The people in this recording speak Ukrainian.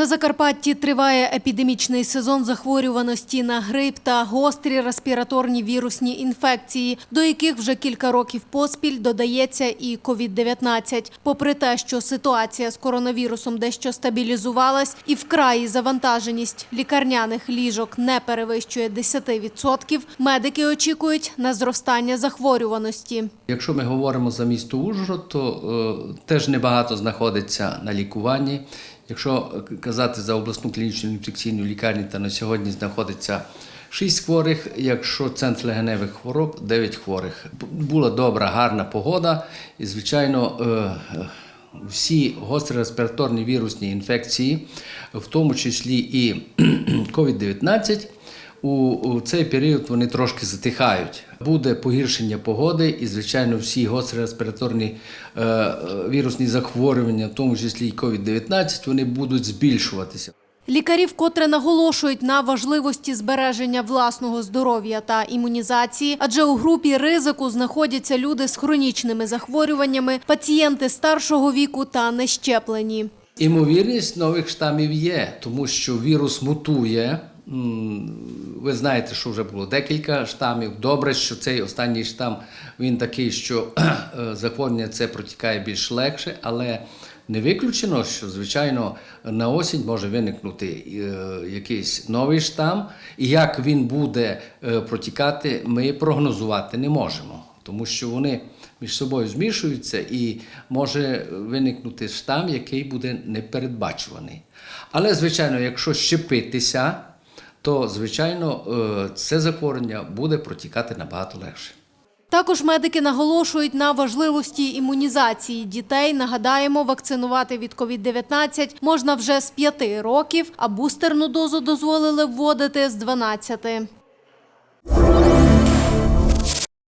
На Закарпатті триває епідемічний сезон захворюваності на грип та гострі респіраторні вірусні інфекції, до яких вже кілька років поспіль додається і COVID-19. Попри те, що ситуація з коронавірусом дещо стабілізувалась і вкраї завантаженість лікарняних ліжок не перевищує 10%, медики очікують на зростання захворюваності. Якщо ми говоримо за місто Ужгород, то е, теж небагато знаходиться на лікуванні. Якщо казати за обласну клінічну інфекційну лікарню, то на сьогодні знаходиться 6 хворих, якщо центр легеневих хвороб 9 хворих. Була добра, гарна погода, і, звичайно, е, е, всі гострі респіраторні вірусні інфекції, в тому числі і COVID-19, у, цей період вони трошки затихають. Буде погіршення погоди, і, звичайно, всі гострі респіраторні е, е, вірусні захворювання, в тому числі і COVID-19, вони будуть збільшуватися. Лікарі вкотре наголошують на важливості збереження власного здоров'я та імунізації, адже у групі ризику знаходяться люди з хронічними захворюваннями, пацієнти старшого віку та нещеплені. Імовірність нових штамів є, тому що вірус мутує. Ви знаєте, що вже було декілька штамів. Добре, що цей останній штам він такий, що е, захворювання це протікає більш легше, але не виключено, що звичайно на осінь може виникнути е, якийсь новий штам, і як він буде е, протікати, ми прогнозувати не можемо, тому що вони між собою змішуються і може виникнути штам, який буде непередбачуваний. Але, звичайно, якщо щепитися, то звичайно е, це захворювання буде протікати набагато легше. Також медики наголошують на важливості імунізації дітей. Нагадаємо, вакцинувати від COVID-19 можна вже з 5 років, а бустерну дозу дозволили вводити з 12.